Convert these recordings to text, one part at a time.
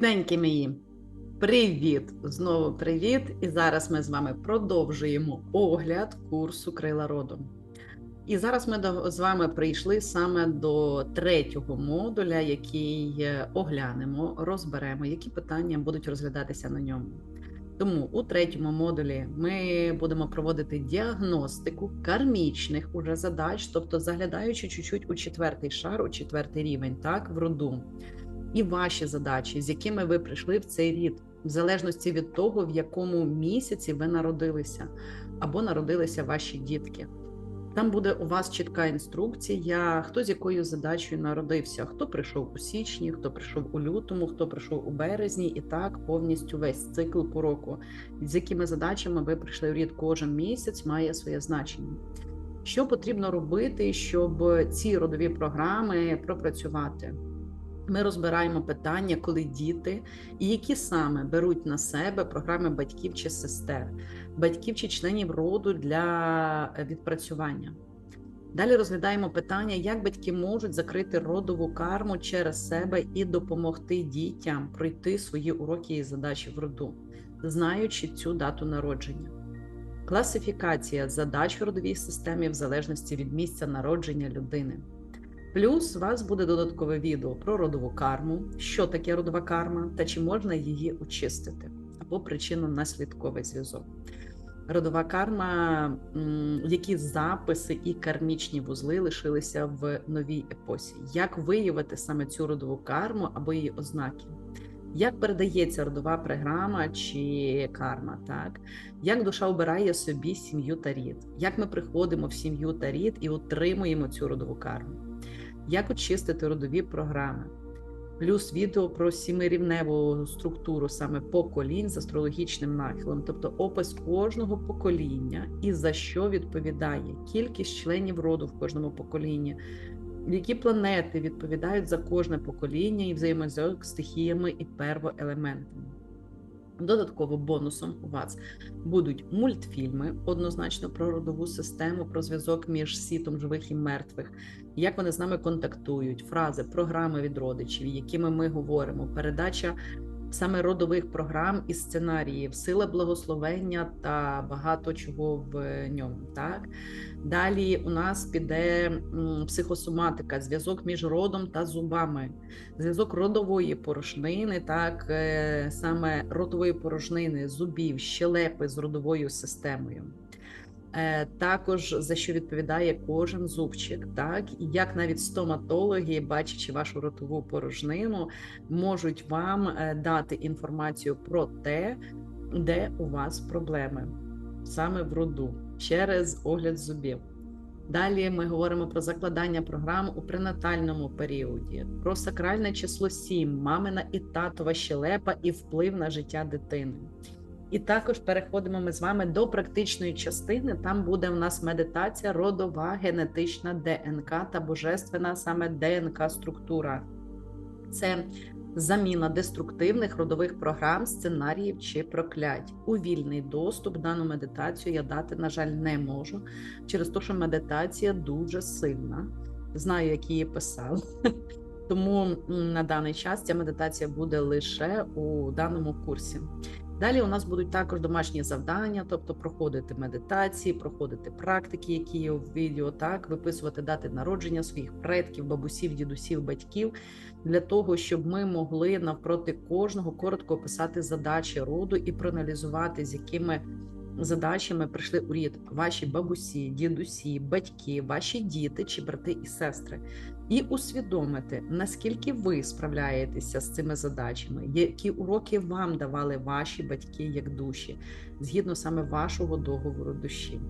Рідненькі мої, привіт! Знову привіт! І зараз ми з вами продовжуємо огляд курсу Крила роду. І зараз ми з вами прийшли саме до третього модуля, який е, оглянемо, розберемо, які питання будуть розглядатися на ньому. Тому у третьому модулі ми будемо проводити діагностику кармічних уже задач, тобто заглядаючи чуть-чуть у четвертий шар, у четвертий рівень, так, в роду і ваші задачі, з якими ви прийшли в цей рід, в залежності від того, в якому місяці ви народилися або народилися ваші дітки. Там буде у вас чітка інструкція, хто з якою задачею народився, хто прийшов у січні, хто прийшов у лютому, хто прийшов у березні, і так повністю весь цикл по року, з якими задачами ви прийшли в рід кожен місяць, має своє значення. Що потрібно робити, щоб ці родові програми пропрацювати? Ми розбираємо питання, коли діти і які саме беруть на себе програми батьків чи сестер, батьків чи членів роду для відпрацювання. Далі розглядаємо питання, як батьки можуть закрити родову карму через себе і допомогти дітям пройти свої уроки і задачі в роду, знаючи цю дату народження. Класифікація задач в родовій системі в залежності від місця народження людини. Плюс у вас буде додаткове відео про родову карму, що таке родова карма та чи можна її очистити, або причинно-наслідковий зв'язок. Родова карма, які записи і кармічні вузли лишилися в новій епосі. Як виявити саме цю родову карму або її ознаки? Як передається родова програма чи карма, так? Як душа обирає собі сім'ю та рід? Як ми приходимо в сім'ю та рід і отримуємо цю родову карму? Як очистити родові програми? Плюс відео про сімирівневу структуру саме поколінь з астрологічним нахилом, тобто опис кожного покоління і за що відповідає кількість членів роду в кожному поколінні, які планети відповідають за кожне покоління і взаємозв'язок з стихіями і первоелементами. Додатково бонусом у вас будуть мультфільми однозначно про родову систему, про зв'язок між світом живих і мертвих, як вони з нами контактують, фрази, програми від родичів, якими ми говоримо, передача саме родових програм і сценаріїв, сила благословення та багато чого в ньому. Так далі у нас піде психосоматика, зв'язок між родом та зубами, зв'язок родової порошнини, так е, саме ротової порожнини, зубів, щелепи з родовою системою. Е, Також за що відповідає кожен зубчик, так і як навіть стоматологи, бачачи вашу ротову порожнину, можуть вам е, дати інформацію про те, де у вас проблеми саме в роду через огляд зубів. Далі ми говоримо про закладання програм у пренатальному періоді, про сакральне число 7, мамина і татова щелепа і вплив на життя дитини. І також переходимо ми з вами до практичної частини. Там буде в нас медитація, родова, генетична ДНК та божественна саме ДНК структура. Це заміна деструктивних родових програм, сценаріїв чи проклять. У вільний доступ дану медитацію я дати, на жаль, не можу, через те, що медитація дуже сильна. Знаю, як її писав. Тому на даний час ця медитація буде лише у даному курсі. Далі у нас будуть також домашні завдання, тобто проходити медитації, проходити практики, які є в відео, так виписувати дати народження своїх предків, бабусів, дідусів, батьків для того, щоб ми могли навпроти кожного коротко описати задачі роду і проаналізувати, з якими задачами прийшли у рід ваші бабусі, дідусі, батьки, ваші діти чи брати і сестри, і усвідомити, наскільки ви справляєтеся з цими задачами, які уроки вам давали ваші батьки як душі, згідно саме вашого договору душі.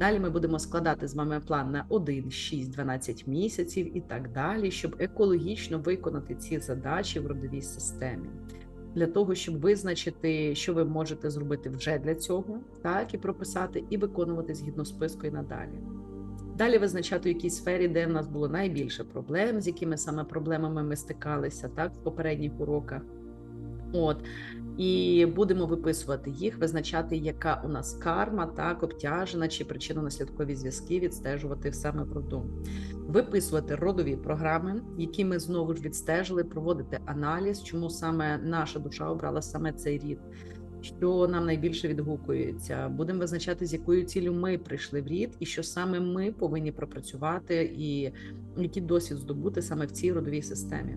Далі ми будемо складати з вами план на 1, 6, 12 місяців і так далі, щоб екологічно виконати ці задачі в родовій системі. Для того, щоб визначити, що ви можете зробити вже для цього, так і прописати, і виконувати згідно списку і надалі. Далі визначати в якій сфері, де в нас було найбільше проблем, з якими саме проблемами ми стикалися так в попередніх уроках. От і будемо виписувати їх, визначати, яка у нас карма, так обтяжена чи причинно-наслідкові зв'язки, відстежувати саме в роду. Виписувати родові програми, які ми знову ж відстежили, проводити аналіз, чому саме наша душа обрала саме цей рід. Що нам найбільше відгукується, будемо визначати, з якою ціллю ми прийшли в рід, і що саме ми повинні пропрацювати, і який досвід здобути саме в цій родовій системі.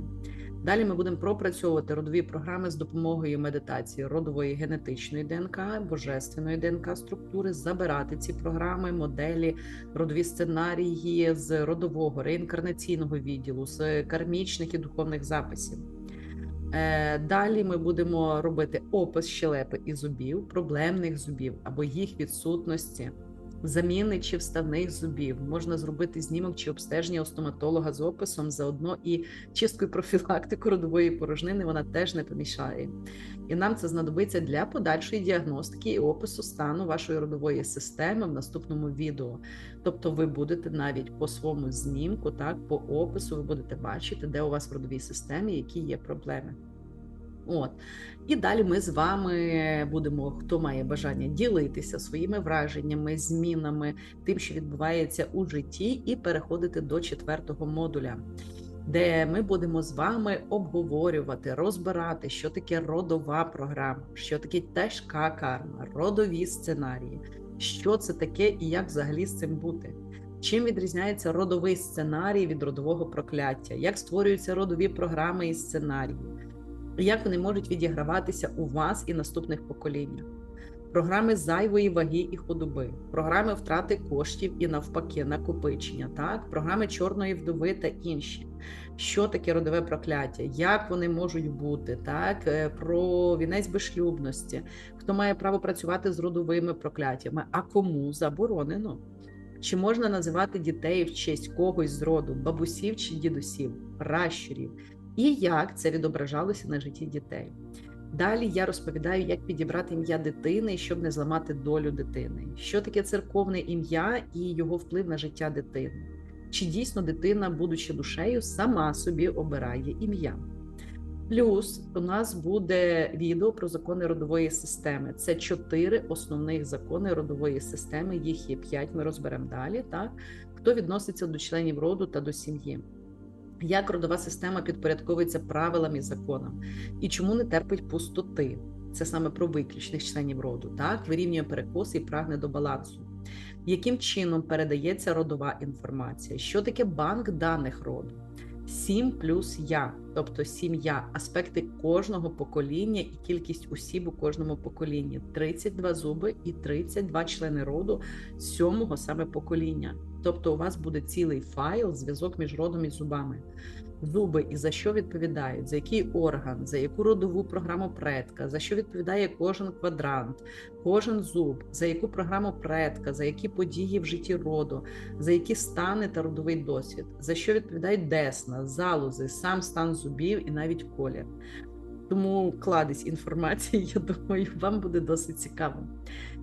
Далі ми будемо пропрацьовувати родові програми з допомогою медитації родової генетичної ДНК, божественної ДНК структури, забирати ці програми, моделі, родові сценарії з родового реінкарнаційного відділу, з кармічних і духовних записів. Е, далі ми будемо робити опис щелепи і зубів, проблемних зубів або їх відсутності заміни чи вставних зубів. Можна зробити знімок чи обстеження у стоматолога з описом заодно і чисткою профілактику родової порожнини вона теж не помішає. І нам це знадобиться для подальшої діагностики і опису стану вашої родової системи в наступному відео. Тобто, ви будете навіть по своєму знімку, так по опису, ви будете бачити, де у вас в родовій системі які є проблеми. От і далі ми з вами будемо, хто має бажання ділитися своїми враженнями, змінами, тим, що відбувається у житті, і переходити до четвертого модуля, де ми будемо з вами обговорювати, розбирати, що таке родова програма, що таке тяжка карма, родові сценарії, що це таке і як взагалі з цим бути. Чим відрізняється родовий сценарій від родового прокляття? Як створюються родові програми і сценарії? Як вони можуть відіграватися у вас і наступних поколіннях. Програми зайвої ваги і худоби, програми втрати коштів і навпаки накопичення, так, програми чорної вдови та інші. Що таке родове прокляття, як вони можуть бути, так, е, про вінець безшлюбності, хто має право працювати з родовими прокляттями, а кому заборонено? Чи можна називати дітей в честь когось з роду, бабусів чи дідусів, пращурів, і як це відображалося на житті дітей. Далі я розповідаю, як підібрати ім'я дитини, щоб не зламати долю дитини, що таке церковне ім'я і його вплив на життя дитини. Чи дійсно дитина, будучи душею, сама собі обирає ім'я? Плюс у нас буде відео про закони родової системи. Це чотири основних закони родової системи. Їх є п'ять. Ми розберемо далі. Так хто відноситься до членів роду та до сім'ї як родова система підпорядковується правилам і законам, і чому не терпить пустоти. Це саме про виключних членів роду, так вирівнює перекоси і прагне до балансу. Яким чином передається родова інформація? Що таке банк даних роду? Сім плюс я, тобто сім'я, аспекти кожного покоління і кількість осіб у кожному поколінні 32 зуби і 32 члени роду сьомого саме покоління. Тобто у вас буде цілий файл, зв'язок між родом і зубами. Зуби і за що відповідають, за який орган, за яку родову програму предка, за що відповідає кожен квадрант, кожен зуб, за яку програму предка, за які події в житті роду, за які стани та родовий досвід, за що відповідають десна, залози, сам стан зубів і навіть колір. Тому кладись інформації, я думаю, вам буде досить цікаво.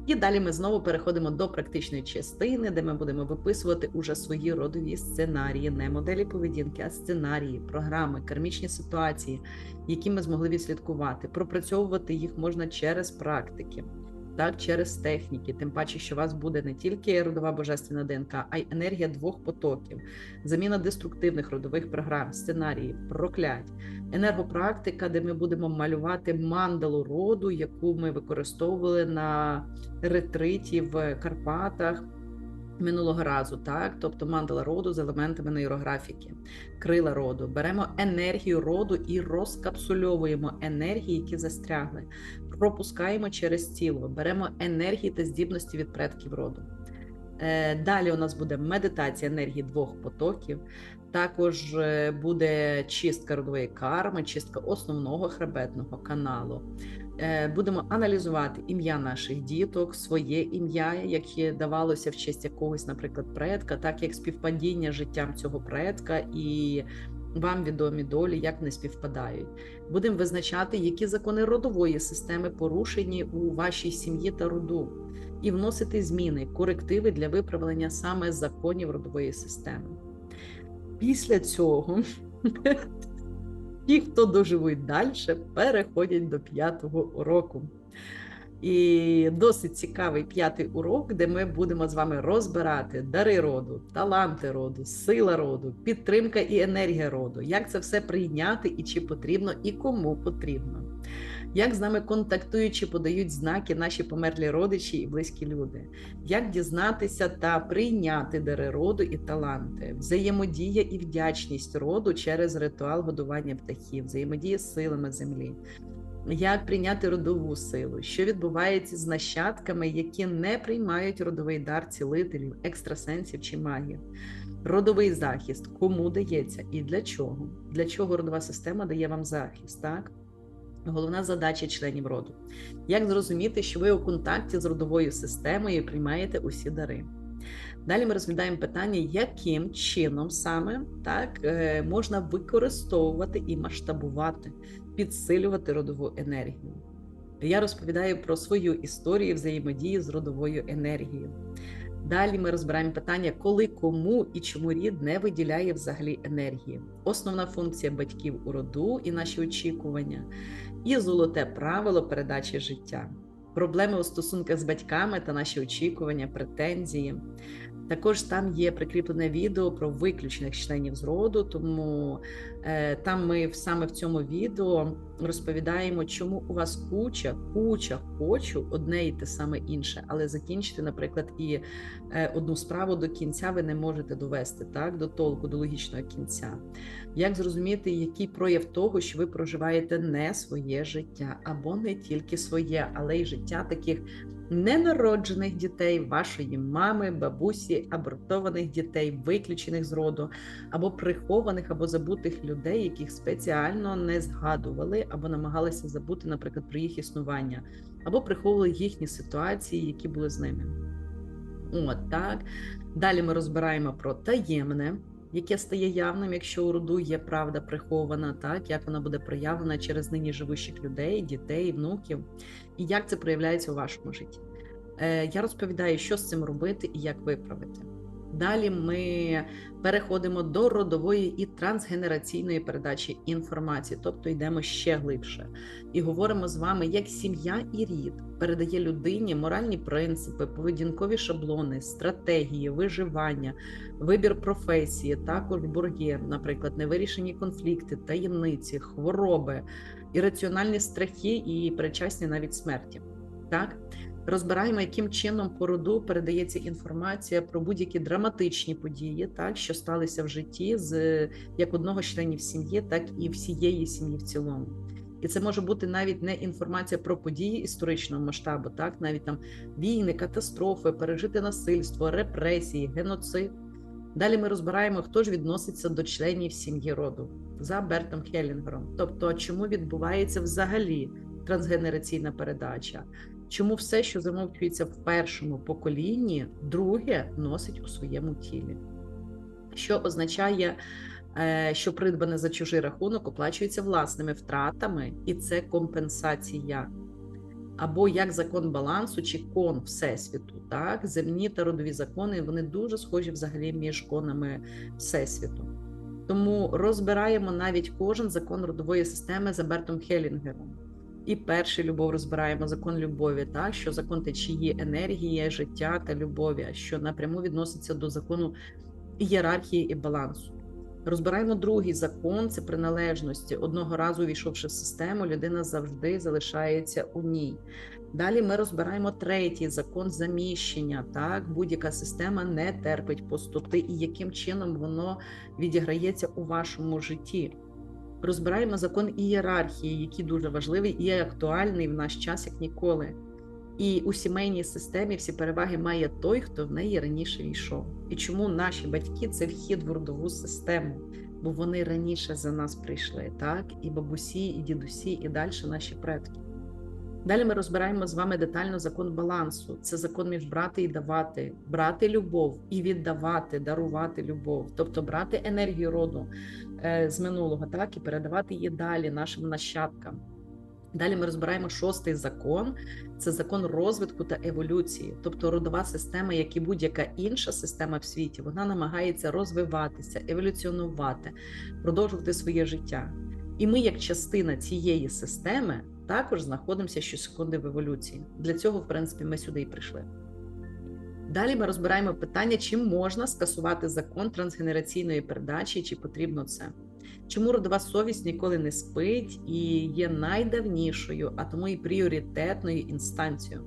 І далі ми знову переходимо до практичної частини, де ми будемо виписувати уже свої родові сценарії, не моделі поведінки, а сценарії, програми, кармічні ситуації, які ми змогли відслідкувати. Пропрацьовувати їх можна через практики так через техніки, тим паче, що у вас буде не тільки родова божественна ДНК, а й енергія двох потоків, заміна деструктивних родових програм, сценаріїв, проклять, енергопрактика, де ми будемо малювати мандалу роду, яку ми використовували на ретриті в Карпатах минулого разу, так, тобто мандала роду з елементами нейрографіки, крила роду. Беремо енергію роду і розкапсульовуємо енергії, які застрягли, пропускаємо через тіло, беремо енергії та здібності від предків роду. Е, далі у нас буде медитація енергії двох потоків. Також е, буде чистка родової карми, чистка основного хребетного каналу. Е, будемо аналізувати ім'я наших діток, своє ім'я, яке давалося в честь якогось, наприклад, предка, так як співпадіння життям цього предка і вам відомі долі, як не співпадають. Будемо визначати, які закони родової системи порушені у вашій сім'ї та роду, і вносити зміни, корективи для виправлення саме законів родової системи. Після цього Ті, хто доживуть далі, переходять до п'ятого уроку. І досить цікавий п'ятий урок, де ми будемо з вами розбирати дари роду, таланти роду, сила роду, підтримка і енергія роду, як це все прийняти і чи потрібно, і кому потрібно. Як з нами контактують чи подають знаки наші померлі родичі і близькі люди, як дізнатися та прийняти дари роду і таланти, взаємодія і вдячність роду через ритуал годування птахів, взаємодія з силами землі, як прийняти родову силу, що відбувається з нащадками, які не приймають родовий дар цілителів, екстрасенсів чи магів, родовий захист, кому дається і для чого? Для чого родова система дає вам захист? так? Головна задача членів роду. Як зрозуміти, що ви у контакті з родовою системою і приймаєте усі дари? Далі ми розглядаємо питання, яким чином саме так е, можна використовувати і масштабувати, підсилювати родову енергію. Я розповідаю про свою історію взаємодії з родовою енергією. Далі ми розбираємо питання, коли кому і чому рід не виділяє взагалі енергії. Основна функція батьків у роду і наші очікування, і золоте правило передачі життя, проблеми у стосунках з батьками та наші очікування, претензії. Також там є прикріплене відео про виключених членів з роду, тому е, там ми саме в цьому відео розповідаємо, чому у вас куча, куча хочу одне і те саме інше, але закінчити, наприклад, і е, одну справу до кінця ви не можете довести так, до толку, до логічного кінця. Як зрозуміти, який прояв того, що ви проживаєте не своє життя, або не тільки своє, але й життя таких ненароджених дітей, вашої мами, бабусі, абортованих дітей, виключених з роду, або прихованих, або забутих людей, яких спеціально не згадували, або намагалися забути, наприклад, про їх існування, або приховували їхні ситуації, які були з ними. От так. Далі ми розбираємо про таємне яке стає явним, якщо у роду є правда прихована, так як вона буде проявлена через нині живущих людей, дітей, внуків, і як це проявляється у вашому житті. Е, я розповідаю, що з цим робити і як виправити. Далі ми переходимо до родової і трансгенераційної передачі інформації, тобто йдемо ще глибше і говоримо з вами, як сім'я і рід передає людині моральні принципи, поведінкові шаблони, стратегії, виживання, вибір професії, також борги, наприклад, невирішені конфлікти, таємниці, хвороби, ірраціональні страхи і причасні навіть смерті. Так? Розбираємо, яким чином по роду передається інформація про будь-які драматичні події, так що сталися в житті з як одного з членів сім'ї, так і всієї сім'ї в цілому. І це може бути навіть не інформація про події історичного масштабу, так навіть там війни, катастрофи, пережити насильство, репресії, геноцид. Далі ми розбираємо, хто ж відноситься до членів сім'ї роду за Бертом Хелінгером. Тобто, чому відбувається взагалі трансгенераційна передача, чому все, що замовчується в першому поколінні, друге носить у своєму тілі, що означає, е, що придбане за чужий рахунок оплачується власними втратами, і це компенсація. Або як закон балансу чи кон всесвіту, так земні та родові закони вони дуже схожі взагалі між конами всесвіту. Тому розбираємо навіть кожен закон родової системи за Бертом Хелінгером. І перший любов розбираємо закон любові, так що закон течії енергії, життя та любові, що напряму відноситься до закону ієрархії і балансу. Розбираємо другий закон це приналежності. Одного разу, увійшовши в систему, людина завжди залишається у ній. Далі ми розбираємо третій закон заміщення. Так, будь-яка система не терпить пустоти, і яким чином воно відіграється у вашому житті розбираємо закон ієрархії, який дуже важливий і актуальний в наш час як ніколи. І у сімейній системі всі переваги має той, хто в неї раніше війшов. І чому наші батьки це вхід в родову систему, бо вони раніше за нас прийшли, так? І бабусі, і дідусі, і далі наші предки. Далі ми розбираємо з вами детально закон балансу. Це закон між брати і давати, брати любов і віддавати, дарувати любов, тобто брати енергію роду е, з минулого, так і передавати її далі нашим нащадкам. Далі ми розбираємо шостий закон: це закон розвитку та еволюції, тобто родова система, як і будь-яка інша система в світі, вона намагається розвиватися, еволюціонувати, продовжувати своє життя. І ми, як частина цієї системи, також знаходимося щосекунди в еволюції. Для цього, в принципі, ми сюди і прийшли. Далі ми розбираємо питання, чи можна скасувати закон трансгенераційної передачі, чи потрібно це. Чому родова совість ніколи не спить і є найдавнішою, а тому і пріоритетною інстанцією.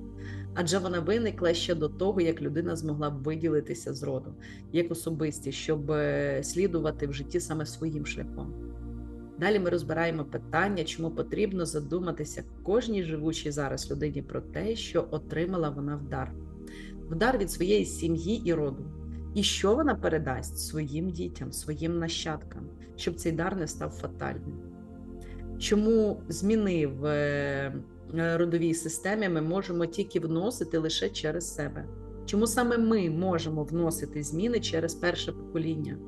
Адже вона виникла ще до того, як людина змогла виділитися з роду, як особистість, щоб е, слідувати в житті саме своїм шляхом. Далі ми розбираємо питання, чому потрібно задуматися кожній живучій зараз людині про те, що отримала вона в дар. В дар від своєї сім'ї і роду. І що вона передасть своїм дітям, своїм нащадкам, щоб цей дар не став фатальним. Чому зміни в е, родовій системі ми можемо тільки вносити лише через себе? Чому саме ми можемо вносити зміни через перше покоління,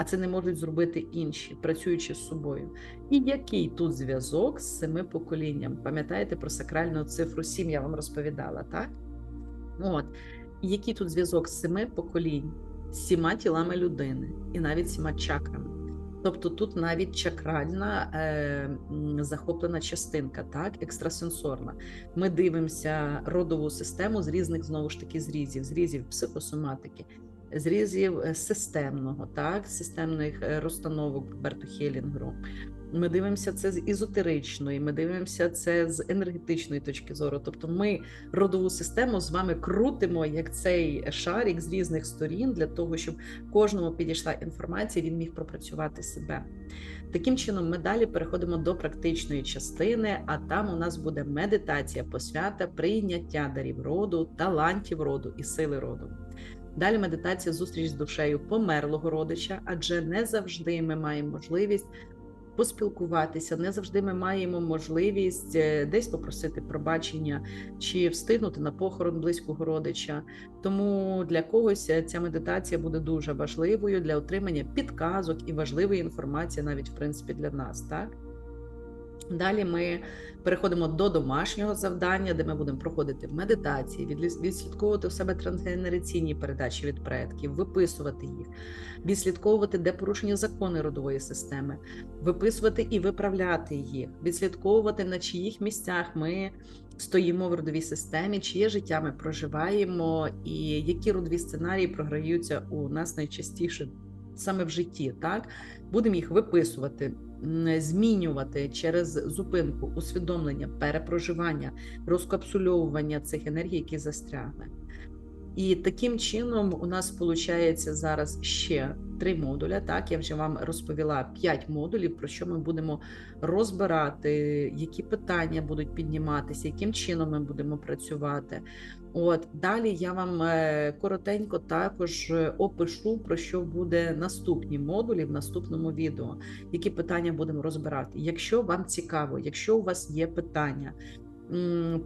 а це не можуть зробити інші, працюючи з собою? І який тут зв'язок з семи поколінням? Пам'ятаєте про сакральну цифру 7 я вам розповідала, так? От. Який тут зв'язок з семи поколінь, з сіма тілами людини і навіть сіма чакрами? Тобто тут навіть чакральна е, захоплена частинка, так, екстрасенсорна. Ми дивимося родову систему з різних знову ж таки зрізів, зрізів психосоматики, зрізів е, системного, так, системних е, розстановок Берту Хелінгеру. Ми дивимося це з ізотеричної, ми дивимося це з енергетичної точки зору. Тобто, ми родову систему з вами крутимо як цей шарик з різних сторін для того, щоб кожному підійшла інформація, він міг пропрацювати себе. Таким чином, ми далі переходимо до практичної частини, а там у нас буде медитація, посвята, прийняття дарів роду, талантів роду і сили роду. Далі медитація зустріч з душею померлого родича, адже не завжди ми маємо можливість поспілкуватися. Не завжди ми маємо можливість е, десь попросити пробачення чи встигнути на похорон близького родича. Тому для когось е, ця медитація буде дуже важливою для отримання підказок і важливої інформації, навіть в принципі для нас, так. Далі ми переходимо до домашнього завдання, де ми будемо проходити медитації, відслідковувати у себе трансгенераційні передачі від предків, виписувати їх, відслідковувати, де порушення закони родової системи, виписувати і виправляти їх, відслідковувати на чиїх місцях ми стоїмо в родовій системі, чиє життя ми проживаємо, і які родові сценарії програються у нас найчастіше саме в житті. Так будемо їх виписувати змінювати через зупинку, усвідомлення, перепроживання, розкапсульовування цих енергій, які застрягли. І таким чином у нас виходить зараз ще три модуля. Так, я вже вам розповіла п'ять модулів, про що ми будемо розбирати, які питання будуть підніматися, яким чином ми будемо працювати. От далі я вам е, коротенько також опишу про що буде наступні модулі в наступному відео, які питання будемо розбирати. Якщо вам цікаво, якщо у вас є питання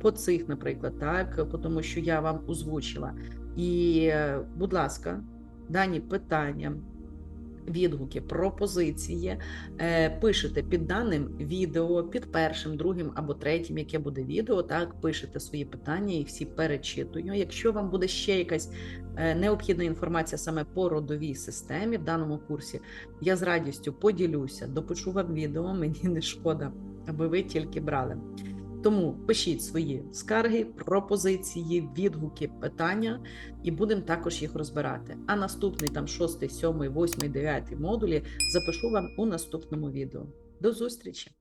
по цих, наприклад, так, тому що я вам озвучила. І, е, будь ласка, дані питання відгуки, пропозиції е, пишете під даним відео, під першим, другим або третім, яке буде відео. Так, пишете свої питання і всі перечитую. Якщо вам буде ще якась е, необхідна інформація саме по родовій системі в даному курсі, я з радістю поділюся, допишу вам відео, мені не шкода, аби ви тільки брали. Тому пишіть свої скарги, пропозиції, відгуки, питання, і будемо також їх розбирати. А наступний там 6, 7, 8, 9 модулі запишу вам у наступному відео. До зустрічі!